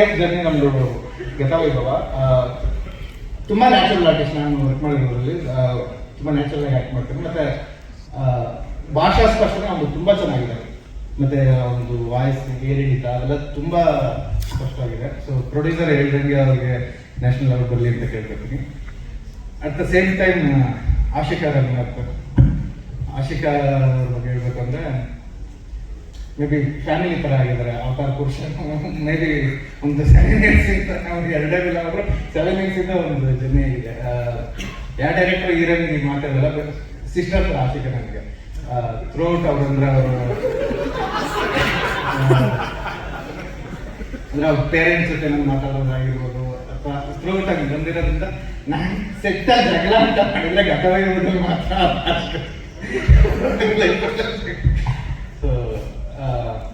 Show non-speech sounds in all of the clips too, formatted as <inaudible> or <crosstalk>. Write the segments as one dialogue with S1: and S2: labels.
S1: Journey ನಮ್ಮದು ಗತವೈಭವ ತುಂಬ ನ್ಯಾಚುರಲ್ ಆರ್ಟಿಸ್ಟ್ ನಾನು ವರ್ಕ್ ಮಾಡಿರೋದ್ರಲ್ಲಿ. ತುಂಬಾ ನ್ಯಾಚುರಲ್ ಆಗಿ ಆಕ್ಟ್ ಮಾಡ್ತೀನಿ ಮತ್ತೆ ಭಾಷಾ ಸ್ಪಷ್ಟನೆ ಅವ್ರು ತುಂಬಾ ಚೆನ್ನಾಗಿದೆ. ಮತ್ತೆ ಒಂದು ವಾಯ್ಸ್ ಏರಿಳಿತ ಅದೆಲ್ಲ ತುಂಬಾ ಸ್ಪಷ್ಟವಾಗಿದೆ. ಸೊ ಪ್ರೊಡ್ಯೂಸರ್ ಹೇಳ್ದಂಗೆ ಅವ್ರಿಗೆ ನ್ಯಾಷನಲ್ ಲೆವೆಲ್ ಬರಲಿ ಅಂತ ಕೇಳ್ಕೊತೀನಿ. At the same time Ashika Ranganath Ashika ಬಗ್ಗೆ ಹೇಳ್ಬೇಕು ಅಂದ್ರೆ ಮೇ ಬಿ ಫ್ಯಾಮಿಲಿ ಥರ ಆಗಿದ್ದಾರೆ. ಅವತಾರ ಪುರುಷ ಮೇ ಬಿ ಒಂದು ಸೆವೆನ್ ಇಯರ್ಸ್ ಇಂದ ನಾವು ಎರಡೇ ಬಿಲ್ ಅವರು ಸೆವೆನ್ ಇಯರ್ಸ್ ಇಂದ ಒಂದು ಜರ್ನಿ ಇದೆ ಯಾವ ಡೈರೆಕ್ಟರ್ ಹೀರೋಯಿನ್ ನೀವು ಮಾತಾಡಲ್ಲ ಸಿಸ್ಟರ್ ಥರ ಆಶಿಕ ನನಗೆ ಥ್ರೂಔಟ್ ಅವ್ರಂದ್ರೆ ಅವರು ಅಂದ್ರೆ ಅವ್ರ ಪೇರೆಂಟ್ಸ್ ಜೊತೆ ನಾನು ಮಾತಾಡೋದಾಗಿರ್ಬೋದು ಅಥವಾ ಥ್ರೂಔಟ್ ಆಗಿ ಬಂದಿರೋದ್ರಿಂದ ನಾನು ಸೆಟ್ ಜಗಳ ಅಂತ ಮಾಡಿದ್ರೆ ಗತವಾಗಿರೋದ್ರಲ್ಲಿ ಮಾತ್ರ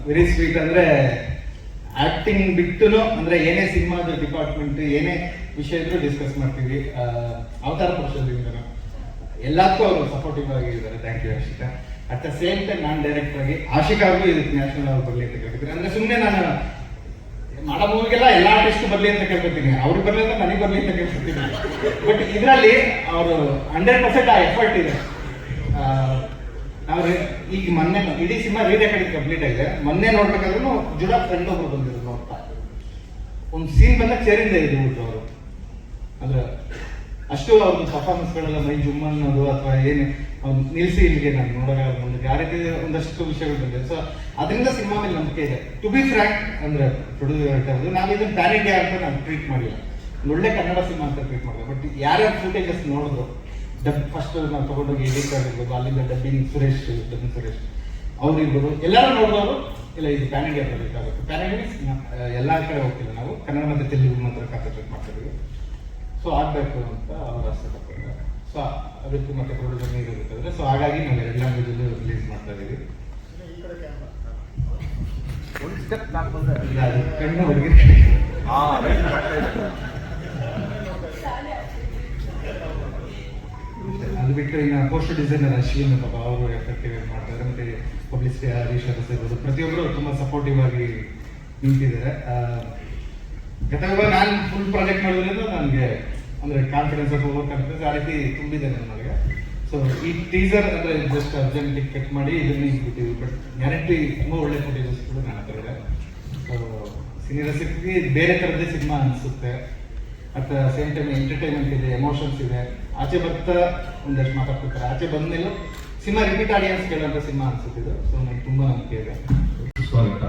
S1: ವೆರಿ ಸ್ವೀಟ್ ಅಂದ್ರೆ ಆಕ್ಟಿಂಗ್ ಬಿಟ್ಟು ಅಂದ್ರೆ ಏನೇ ಸಿನಿಮಾದ ಡಿಪಾರ್ಟ್ಮೆಂಟ್ ಏನೇ ವಿಷಯ ಇದ್ರೂ ಡಿಸ್ಕಸ್ ಮಾಡ್ತೀವಿ. ಅವತಾರ ಪುರುಷದಿಂದ ಎಲ್ಲದಕ್ಕೂ ಅವರು ಸಪೋರ್ಟಿವ್ ಆಗಿದ್ದಾರೆ. Thank you Ashika at the same time ನಾನು ಡೈರೆಕ್ಟ್ ಆಗಿ ಆಶಿಕಾಗೂ ಇದಕ್ಕೆ ನ್ಯಾಷನಲ್ ಅವ್ರು ಬರಲಿ ಅಂತ ಕೇಳ್ತೀನಿ ಅಂದರೆ ಸುಮ್ಮನೆ ನಾನು ಮಾಡೋ ಮೂವಿಗೆಲ್ಲ ಎಲ್ಲ ಆರ್ಟಿಸ್ಟ್ ಬರಲಿ ಅಂತ ಕೇಳ್ಕೊತೀನಿ. ಅವ್ರಿಗೆ ಬರಲಿ ಅಂತ ನನಗೆ ಬರಲಿ ಅಂತ ಕೇಳ್ಕೊತೀನಿ. ಬಟ್ ಇದರಲ್ಲಿ ಅವರು ಹಂಡ್ರೆಡ್ ಪರ್ಸೆಂಟ್ ಆ ಎಫರ್ಟ್ ಇದೆ. ನಾವು ಈಗ ಮೊನ್ನೆ ಇಡೀ ಸಿನಿಮಾ ರೀರೆಕಾರ್ಡಿಂಗ್ ಕಂಪ್ಲೀಟ್ ಆಗಿದೆ. ಮೊನ್ನೆ ನೋಡ್ಬೇಕಾದ್ರೂ ಜುಡಾ ಫ್ರೆಂಡ್ ಒಬ್ರು ಬಂದಿದ್ರು ನೋಡ್ತಾ. ಒಂದು ಸೀನ್ ಬಂದಾಗ ಚೇರಿಂದ ಇದ್ಬಿಟ್ರು ಅವರು. ಅಂದ್ರೆ, ಅಷ್ಟು ಅವ್ರದ್ದು ಪರ್ಫಾರ್ಮೆನ್ಸ್ಗಳೆಲ್ಲ ಮೈ ಜುಮ್ ಅನ್ನೋದು ಅಥವಾ ಏನು ನಿಲ್ಸಿ ಇಲ್ಲಿಗೆ ನಾನು ನೋಡೋಕೆ ಮುಂದಕ್ಕೆ ಆ ರೀತಿ ಒಂದಷ್ಟು ವಿಷಯಗಳು ಬಂದಿದೆ ಸೊ ಅದರಿಂದ ಸಿನಿಮಾ ಮೇಲೆ ನಂಬಿಕೆ ಇದೆ. ಟು ಬಿ ಫ್ರ್ಯಾಂಕ್ ಅಂದ್ರೆ ಪ್ರೊಡ್ಯೂಸರ್ ನಾನು ಇದನ್ನ ಪ್ಯಾನ್ ಇಂಡಿಯಾ ಅಂತ ನಾನು ಟ್ರೀಟ್ ಮಾಡಿಲ್ಲ. ಒಳ್ಳೆ ಕನ್ನಡ ಸಿನಿಮಾ ಅಂತ ಟ್ರೀಟ್ ಮಾಡಿದೆ ಬಟ್ ಯಾರ್ಯಾರು ಫುಟೇಜಸ್ ನೋಡಿದ್ರು ಡಬ್ ಫಸ್ಟ್ ನಾವು ತಗೊಂಡೋಗಿ ಎಡಿಟ್ ಆಗಿರ್ಬೋದು ಅಲ್ಲಿಂದ ಡಬ್ಬಿಂಗ್ ಸುರೇಶ್ ಡಬ್ಬಿಂಗ್ ಸುರೇಶ್. ಅವ್ರು ಇರ್ಬೋದು ಎಲ್ಲರೂ ನೋಡಿದವರು ಇಲ್ಲ ಇದು ಪ್ಯಾನ್ ಇಂಡಿಯಾ ಬರಬೇಕಾಗುತ್ತೆ ಪ್ಯಾನ್ ಇಂಡಿಯಾ ಎಲ್ಲ ಕಡೆ ಹೋಗ್ತಿಲ್ಲ ನಾವು ಕನ್ನಡ ಮತ್ತು ತೆಲುಗು ಮಾತ್ರ ಕಾನ್ಸಂಟ್ರೇಟ್ ಮಾಡ್ತಿದ್ದೀವಿ. ಸೊ ಆಗಬೇಕು ಅಂತ ಅವ್ರು ಆಸೆ ಪಟ್ಟಿದ್ದಾರೆ ಸೊ ಅದಕ್ಕೆ ಮತ್ತೆ ಪ್ರೊಡ್ಯೂಸರ್ ನೀರು ಇರುತ್ತಂದ್ರೆ ಸೊ ಹಾಗಾಗಿ ನಾವು ಎರಡು ಲ್ಯಾಂಗ್ವೇಜಲ್ಲಿ ರಿಲೀಸ್ ಮಾಡ್ತಾ ಇದ್ದೀವಿ ಇಲ್ಲ, ಅದು ಕಣ್ಣು ಹೊರಗೆ <laughs> ಬಿಟ್ಟರೆ ಇನ್ನು ಪೋಸ್ಟರ್ ಡಿಸೈನರ್ ಅಶ್ವಿನ್ ಪಾಪ ಅವರು ಎಫೆಕ್ಟಿವ್ ಆಗಿ ಮಾಡ್ತಾರೆ, ಮತ್ತೆ ಪಬ್ಲಿಸಿಟಿ ಹರೀಶ್ ಅರಸ್ ಇರ್ಬೋದು ಪ್ರತಿಯೊಬ್ಬರು ತುಂಬ ಸಪೋರ್ಟಿವ್ ಆಗಿ ನಿಂತಿದ್ದಾರೆ. ಗತವಾಗ ನಾನು ಫುಲ್ ಪ್ರಾಜೆಕ್ಟ್ ಮಾಡೋದ್ರಿಂದ ನನಗೆ ಅಂದ್ರೆ ಕಾನ್ಫಿಡೆನ್ಸ್ ಅಥವಾ ಕಾನ್ಫಿಡೆನ್ಸ್ ಆ ರೀತಿ ತುಂಬಿದೆ ನನಗೆ ಸೊ ಈ ಟೀಸರ್ ಅಂದ್ರೆ ಜಸ್ಟ್ ಅರ್ಜೆಂಟ್ ಕಟ್ ಮಾಡಿ ಇದನ್ನ ಇಟ್ಬಿಟ್ಟಿದ್ವಿ. ಬಟ್ ಗ್ಯಾರಂಟಿ ತುಂಬ ಒಳ್ಳೆ ಫುಟೇಜಸ್ ಕೂಡ ನನ್ನ ಹತ್ರ ಇದೆ. ಬೇರೆ ಥರದ್ದೇ ಸಿನಿಮಾ ಅನಿಸುತ್ತೆ. ದ ಸೇಮ್ ಟೈಮ್ ಎಂಟರ್ಟೈನ್ಮೆಂಟ್ ಇದೆ ಎಮೋಷನ್ಸ್ ಇದೆ. ಆಚೆ ಬರ್ತಾ ಒಂದಷ್ಟು ಮಾತಾಡ್ತಿರ್ತಾರೆ. ಆಚೆ ಬಂದ್ಮೇಲೆ ಸಿನಿಮಾ ರಿಪೀಟ್ ಆಡಿಯನ್ಸ್ ಕೇಳುವಂಥ ಸಿನಿಮಾ ಅನ್ಸುತ್ತಿದೆ ಸೊ ನನಗೆ ತುಂಬ ನಂಬಿಕೆ ಇದೆ.
S2: ಸ್ವಾಗತ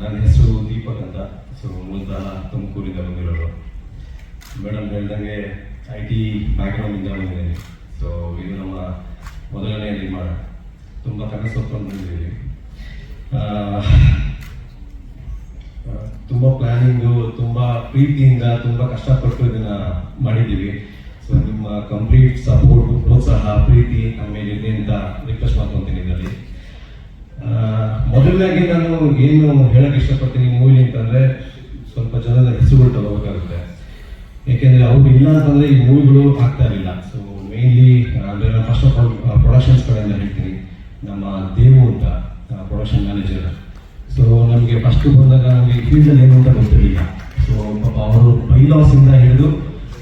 S2: ನನ್ನ ಹೆಸರು ದೀಪಕ್ ಅಂತ. ಸೊ ಮೂಲತಃ ತುಮಕೂರಿಂದ ಬಂದಿರೋರು ಮೇಡಮ್ ಹೇಳ್ದಂಗೆ ಐ ಟಿ ಬ್ಯಾಕ್ಗ್ರೌಂಡಿಂದ ಬಂದಿದ್ದೀನಿ. ಸೊ ಇದು ನಮ್ಮ ಮೊದಲನೇ ನಿರ್ಮಾಣ. ತುಂಬ ಕನಸು ಹೊತ್ಕೊಂಡು ಬಂದಿದ್ದೀವಿ ತುಂಬ ಪ್ಲಾನಿಂಗು, ತುಂಬ ಪ್ರೀತಿಯಿಂದ, ತುಂಬ ಕಷ್ಟಪಟ್ಟು ಇದನ್ನ ಮಾಡಿದ್ದೀವಿ. ಸೊ ನಿಮ್ಮ ಕಂಪ್ಲೀಟ್ ಸಪೋರ್ಟ್ ಪ್ರೋತ್ಸಾಹ, ಪ್ರೀತಿ ಆಮೇಲೆ ಮೇಲೆ ಇದೆ ಅಂತ ರಿಕ್ವೆಸ್ಟ್ ಮಾಡ್ಕೊತೀನಿ ಇದರಲ್ಲಿ. ಮೊದಲನೇ ನಾನು ಏನು ಹೇಳಕ್ ಇಷ್ಟಪಡ್ತೀನಿ ಮೂವಿ ಅಂತಂದ್ರೆ, ಸ್ವಲ್ಪ ಜನದ ಹೆಸರುಗಳು ತಗೋಬೇಕಾಗುತ್ತೆ. ಯಾಕೆಂದ್ರೆ ಅವ್ರು ಇಲ್ಲ ಅಂತಂದ್ರೆ ಈ ಮೂವಿಗಳು ಆಗ್ತಾ ಇರಲಿಲ್ಲ. ಸೊ ಮೇನ್ಲಿ ಅಂದ್ರೆ ಫಸ್ಟ್ ಆಫ್ ಆಲ್ ಪ್ರೊಡಕ್ಷನ್ಸ್ ಕಡೆಯಿಂದ ಹೇಳ್ತೀನಿ. ನಮ್ಮ ದೇವು ಅಂತ ಪ್ರೊಡಕ್ಷನ್ ಮ್ಯಾನೇಜರ್ ಸೊ ನಮಗೆ ಫಸ್ಟ್ ಬಂದಾಗ ನಮಗೆ ಫೀಲ್ಡಲ್ಲಿ ಏನು ಅಂತ ಗೊತ್ತಿರಲಿಲ್ಲ. ಸೊ ಪಾಪ ಅವರು ಇಂದ ಹಿಡಿದು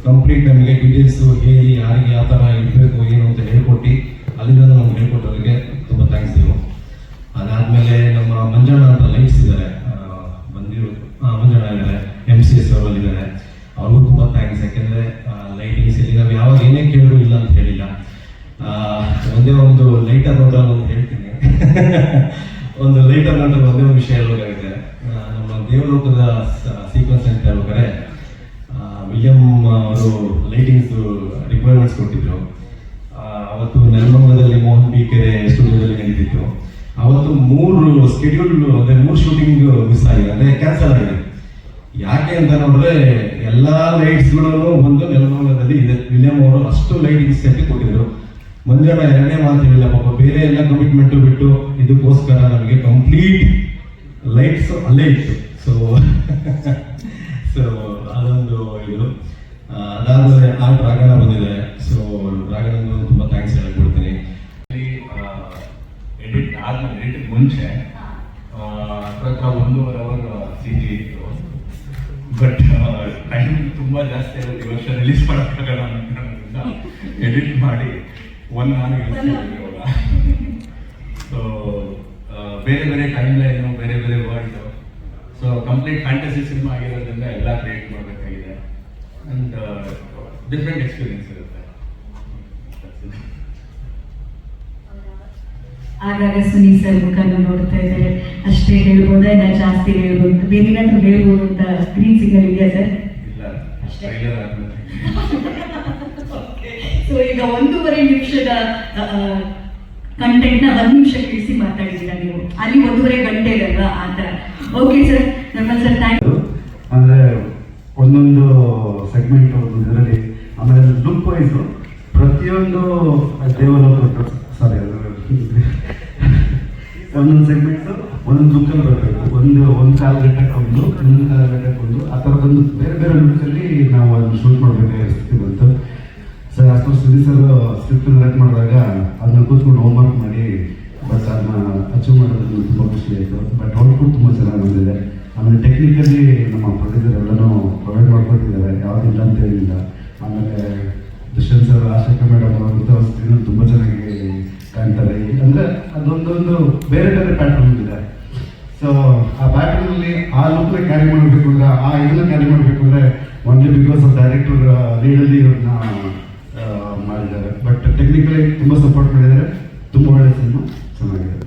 S2: ಕಂಪ್ಲೀಟ್ ನಮಗೆ ಡೀಟೇಲ್ಸ್ ಹೇಳಿ ಯಾರಿಗೆ ಯಾವ ಥರ ಇರಬೇಕು, ಏನು ಅಂತ ಹೇಳ್ಕೊಟ್ಟು ಅಲ್ಲಿಂದ ನಮ್ಗೆ ಹೇಳ್ಕೊಟ್ಟವರಿಗೆ ತುಂಬ ಥ್ಯಾಂಕ್ಸ್ ನೀವು ಅದಾದ್ಮೇಲೆ ನಮ್ಮ ಮಂಜಣ್ಣ ಅಂತ ಲೈಟ್ಸ್ ಇದ್ದಾರೆ ಬಂದಿರೋ ಮಂಜಣ್ಣ ಇದ್ದಾರೆ ಎಂ ಸಿ ಎಸ್ ಅವರಲ್ಲಿ ಇದ್ದಾರೆ ಅವ್ರಿಗೂ ತುಂಬಾ ಥ್ಯಾಂಕ್ಸ್ ಯಾಕೆಂದರೆ ಲೈಟಿಂಗ್ಸ್ ಇಲ್ಲಿ ನಾವು ಯಾವಾಗ ಏನೇ ಕೇಳಿದ್ರು ಇಲ್ಲ ಅಂತ ಹೇಳಿಲ್ಲ. ಒಂದೇ ಒಂದು ಒಂದು ಹೇಳ್ತೀನಿ ಒಂದು ಲೈಟರ್ ಅಂತ ಒಂದೇ ಒಂದು ವಿಷಯ ಹೇಳಬೇಕಾಗಿದೆ. ನಮ್ಮ ದೇವಲೋಕದ ಸೀಕ್ವೆನ್ಸ್ ಅಂತ ಹೇಳ್ಬೇಕಾದ್ರೆ ವಿಲಿಯಂ ಅವರು ಲೈಟಿಂಗ್ಸ್ ರಿಕ್ವೈರ್ಮೆಂಟ್ಸ್ ಕೊಟ್ಟಿದ್ರು. ಅವತ್ತು ನೆಲಮಂಗಲದಲ್ಲಿ ಮೋಹನ್ ಬಿ ಕೆರೆ ಸ್ಟುಡಿಯೋದಲ್ಲಿ ನಡೀತಿತ್ತು. ಅವತ್ತು ಮೂರು ಸ್ಕೆಡ್ಯೂಲ್ ಅಂದರೆ ಮೂರು ಶೂಟಿಂಗ್ ಮಿಸ್ ಆಗಿದೆ. ಅಂದ್ರೆ ಕ್ಯಾನ್ಸಲ್ ಆಗಿದೆ. ಯಾಕೆ ಅಂತ ನೋಡಿದ್ರೆ, ಎಲ್ಲಾ ಲೈಟ್ಸ್ಗಳನ್ನು ಒಂದು ನೆಲಮಂಗಲದಲ್ಲಿ ಇದೆ. ವಿಲಿಯಂ ಅವರು ಅಷ್ಟು ಲೈಟಿಂಗ್ಸ್ ಸೆಟ್ ಕೊಟ್ಟಿದ್ರು ಮಂಜಣ್ಣ ಎರಡನೇ ಮಾತು ಹೇಳಿಲ್ಲ ಪಾಪ ಬೇರೆ ಎಲ್ಲ ಕಮಿಟ್ಮೆಂಟು ಬಿಟ್ಟು ಇದಕ್ಕೋಸ್ಕರ ನಮಗೆ ಕಂಪ್ಲೀಟ್ ಲೈಟ್ಸ್ ಅಲ್ಲೇ ಇತ್ತು. ಸೊ ಸೊ <laughs> ಅದೊಂದು ಇದು. ಆ, ಅದಾದ್ಮೇಲೆ ಆರ್ಟ್ ರಾಗಣ ಬಂದಿದೆ. ಸೊ ರಾಗಣ ತುಂಬಾ ಥ್ಯಾಂಕ್ಸ್ ಹೇಳ್ಕೊಡ್ತೀನಿ.
S3: ಎಡಿಟ್ ಆದ್ಮೇಲೆ ಎಡಿಟ್ ಮುಂಚೆ ಆ, ಹತ್ರ ಒಂದೂವರೆ ಅವರ್ ಸಿ ಜಿ ಇತ್ತು ಬಟ್ ಟೈಮ್ ತುಂಬ ಜಾಸ್ತಿ ಆಗುತ್ತೆ. ಈ ವರ್ಷ ರಿಲೀಸ್ ಮಾಡೋಕ್ಕಾಗಲ್ಲ ಎಡಿಟ್ ಮಾಡಿ. ಒನ್ ಅವರ್ ಇವಾಗ ಸೊ ಬೇರೆ ಬೇರೆ ಟೈಮ್ ಲೈನು ಬೇರೆ ಬೇರೆ world so complete fantasy cinema ಆಗಿರೋದ್ರಿಂದ ಎಲ್ಲ ಕ್ರಿಯೇಟ್ ಮಾಡಬೇಕಾಗಿದೆ. ಅಂಡ್ ಡಿಫ್ರೆಂಟ್ ಎಕ್ಸ್ಪೀರಿಯನ್ಸ್ ಇರುತ್ತೆ.
S4: ಆಗಾಗ ಸುನಿ ಸರ್ ಮುಖನ ನೋಡ್ತಾ ಇದ್ದಾರೆ. ಅಷ್ಟೇ ಹೇಳ್ಬೋದಾ ಇಲ್ಲ ಜಾಸ್ತಿ ಹೇಳ್ಬೋದು? ಬೇರೆ ಏನಾದರೂ ಹೇಳ್ಬೋದು ಅಂತ ಗ್ರೀನ್ ಸಿಗ್ನಲ್ ಇದೆಯಾ ಸರ್? ಅಷ್ಟೇ. <laughs> ಸೊ ಈಗ ಒಂದೂವರೆ ನಿಮಿಷದ ಕಂಟೆಂಟ್ನ ಒಂದ್ ನಿಮಿಷ ಕಳಿಸಿ ಮಾತಾಡಿದ್ದೀರಾ ನೀವು? ಅಲ್ಲಿ ಒಂದೂವರೆ ಗಂಟೆ ಇರಲ್ವಾ? ಆ ಥರ. ಓಕೆ ಸರ್ ನಮ್ಮಲ್ಲಿ ಸರ್ ಥ್ಯಾಂಕ್
S5: ಅಂದರೆ ಒಂದೊಂದು ಸೆಗ್ಮೆಂಟ್ ಒಂದೊಂದು ಇದರಲ್ಲಿ ಆಮೇಲೆ ಲುಕ್ ವೈಸು ಪ್ರತಿಯೊಂದು ದೇವರ ಸಾರಿ ಒಂದೊಂದು ಸೆಗ್ಮೆಂಟ್ ಒಂದೊಂದು ಲುಕ್ಕಲ್ಲಿ ಬರಬೇಕು. ಒಂದು ಒಂದು ಕಾಲು ಗಂಟೆಗೆ ಒಂದು, ಇನ್ನೊಂದು ಕಾಲು ಗಂಟೆಗೆ ಒಂದು. ಆ ಥರದೊಂದು ಬೇರೆ ಬೇರೆ ಲುಕ್ಕಲ್ಲಿ ನಾವು ಅದನ್ನು ಶೂಟ್ ಮಾಡಬೇಕಾದ ಸ್ಥಿತಿ ಬಂತು. ಸರ್, ಅಷ್ಟು ಸುದೀಪ್ ಸರ್ ಸ್ಕ್ರಿಪ್ಟ್ ರೈಟ್ ಮಾಡಿದಾಗ ಅದನ್ನ ಕೂತ್ಕೊಂಡು ಹೋಮ್ವರ್ಕ್ ಮಾಡಿ ಬಟ್ ಅದನ್ನ ಅಚೀವ್ ಮಾಡೋದು ತುಂಬ ಖುಷಿ ಆಯಿತು. ಬಟ್ ಔಟ್ಪುಟ್ ತುಂಬ ಚೆನ್ನಾಗಿ ಬಂದಿದೆ. ಆಮೇಲೆ ಟೆಕ್ನಿಕಲಿ ನಮ್ಮ ಪ್ರೊಡ್ಯೂಸರ್ ಎಲ್ಲನೂ ಪ್ರೊವೈಡ್ ಮಾಡ್ಕೊಟ್ಟಿದ್ದಾರೆ. ಯಾವುದಿಲ್ಲ ಅಂತ ಹೇಳಿಲ್ಲ ಆಮೇಲೆ ದುಷ್ಯಂತ್ ಸರ್ ಆಶಿಕಾ ಮೇಡಮ್ ಅವರು ತುಂಬ ಚೆನ್ನಾಗಿ ಕಾಣ್ತಾರೆ ಅಂದ್ರೆ ಅದೊಂದೊಂದು ಬೇರೆ ಬೇರೆ ಪ್ಯಾಟರ್ನ್ ಇದೆ ಸೊ ಆ ಪ್ಯಾಟರ್ನ್ ಅಲ್ಲಿ ಆ ಲುಕ್ನ ಕ್ಯಾರಿ ಮಾಡಬೇಕು ಅಂದ್ರೆ, ಆ ಇದನ್ನ ಕ್ಯಾರಿ ಮಾಡಬೇಕು ಅಂದ್ರೆ, ಒಂದು ಬಿಕಾಸ್ ಆಫ್ ಡೈರೆಕ್ಟರ್ ಲೀಡಲ್ಲಿ ಇವ್ರನ್ನ ಮಾಡಿದ್ದಾರೆ. ಬಟ್ ಟೆಕ್ನಿಕಲಿ ತುಂಬ ಸಪೋರ್ಟ್ ಮಾಡಿದ್ದಾರೆ. ತುಂಬ ಒಳ್ಳೆ ಸಿನಿಮಾ ಚೆನ್ನಾಗಿದೆ.